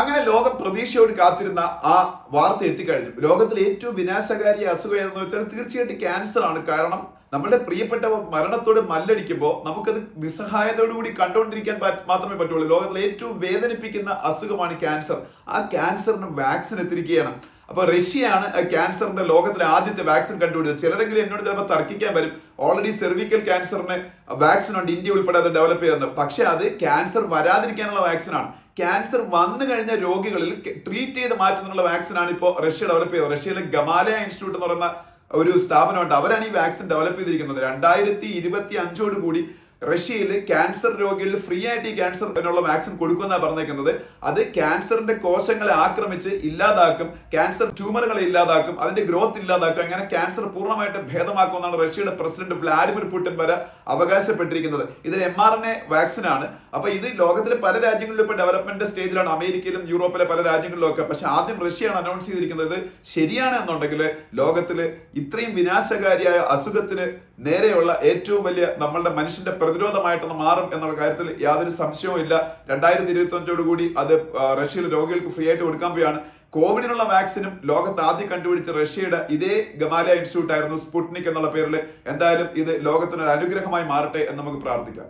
അങ്ങനെ ലോകം പ്രതീക്ഷയോട് കാത്തിരുന്ന ആ വാർത്ത എത്തിക്കഴിഞ്ഞു. ലോകത്തിലെ ഏറ്റവും വിനാശകാരി അസുഖം എന്ന് വെച്ചാൽ തീർച്ചയായിട്ടും ക്യാൻസർ ആണ്. കാരണം നമ്മുടെ പ്രിയപ്പെട്ടവർ മരണത്തോട് മല്ലടിക്കുമ്പോൾ നമുക്കത് നിസ്സഹായതയോടുകൂടി കണ്ടുകൊണ്ടിരിക്കാൻ മാത്രമേ പറ്റുള്ളൂ. ലോകത്തിലെ ഏറ്റവും വേദനിപ്പിക്കുന്ന അസുഖമാണ് ക്യാൻസർ ആ ക്യാൻസറിന് വാക്സിൻ എത്തിരിക്കുകയാണ് അപ്പൊ റഷ്യയാണ് ക്യാൻസറിന്റെ ലോകത്തിലെ ആദ്യത്തെ വാക്സിൻ കണ്ടുപിടിച്ചത്. ചിലരെങ്കിലും എന്നോട് ചിലപ്പോൾ തർക്കിക്കാൻ വരും. ഓൾറെഡി സെർവിക്കൽ ക്യാൻസറിന് വാക്സിൻ ഉണ്ട്. ഇന്ത്യ ഉൾപ്പെടെ അത് ഡെവലപ്പ് ചെയ്തത് പക്ഷേ അത് ക്യാൻസർ വരാതിരിക്കാനുള്ള വാക്സിൻ ആണ്. ക്യാൻസർ വന്നു കഴിഞ്ഞ രോഗികളിൽ ട്രീറ്റ് ചെയ്ത് മാറ്റുന്നുള്ള വാക്സിനാണ് ഇപ്പോൾ റഷ്യ ഡെവലപ്പ് ചെയ്തത്. റഷ്യയിലെ ഗമാലയ ഇൻസ്റ്റിറ്റ്യൂട്ട് എന്ന് പറയുന്ന ഒരു സ്ഥാപനമുണ്ട്. അവരാണ് ഈ വാക്സിൻ ഡെവലപ്പ് ചെയ്തിരിക്കുന്നത്. രണ്ടായിരത്തി ഇരുപത്തി അഞ്ചോട് കൂടി റഷ്യയിൽ ക്യാൻസർ രോഗികളിൽ ഫ്രീ ആയിട്ട് ഈ എന്നുള്ള വാക്സിൻ കൊടുക്കുമെന്നാണ് പറഞ്ഞേക്കുന്നത്. അത് ക്യാൻസറിന്റെ കോശങ്ങളെ ആക്രമിച്ച് ഇല്ലാതാക്കും ക്യാൻസർ ട്യൂമറുകളെ ഇല്ലാതാക്കും അതിന്റെ ഗ്രോത്ത് ഇല്ലാതാക്കും അങ്ങനെ ക്യാൻസർ പൂർണമായിട്ട് ഭേദമാക്കുമെന്നാണ് റഷ്യയുടെ പ്രസിഡന്റ് വ്ളാഡിമിർ പുടിൻ വരെ അവകാശപ്പെട്ടിരിക്കുന്നത്. ഇത് M R N A vaccine ആണ് അപ്പൊ ഇത് ലോകത്തിലെ പല രാജ്യങ്ങളിലും ഇപ്പൊ ഡെവലപ്മെന്റ് സ്റ്റേജിലാണ് അമേരിക്കയിലും യൂറോപ്പിലെ പല രാജ്യങ്ങളിലും ഒക്കെ പക്ഷെ ആദ്യം റഷ്യയാണ് അനൗൺസ് ചെയ്തിരിക്കുന്നത്. ശരിയാണ് എന്നുണ്ടെങ്കിൽ ലോകത്തിൽ ഇത്രയും വിനാശകാരിയായ അസുഖത്തിന് നേരെയുള്ള ഏറ്റവും വലിയ നമ്മളുടെ മനുഷ്യന്റെ പ്രതിരോധമായിട്ടൊന്ന് മാറും എന്നുള്ള കാര്യത്തിൽ യാതൊരു സംശയവും ഇല്ല. രണ്ടായിരത്തി ഇരുപത്തി അഞ്ചോട് കൂടി അത് റഷ്യയിൽ രോഗികൾക്ക് ഫ്രീ ആയിട്ട് കൊടുക്കാൻ പോവുകയാണ് കോവിഡിനുള്ള വാക്സിനും ലോകത്ത് ആദ്യം കണ്ടുപിടിച്ച റഷ്യയുടെ ഇതേ ഗമാലിയ ഇൻസ്റ്റിറ്റ്യൂട്ട് ആയിരുന്നു സ്പുട്നിക് എന്നുള്ള പേരിൽ. എന്തായാലും ഇത് ലോകത്തിനൊരു അനുഗ്രഹമായി മാറട്ടെ എന്ന് നമുക്ക് പ്രാർത്ഥിക്കാം.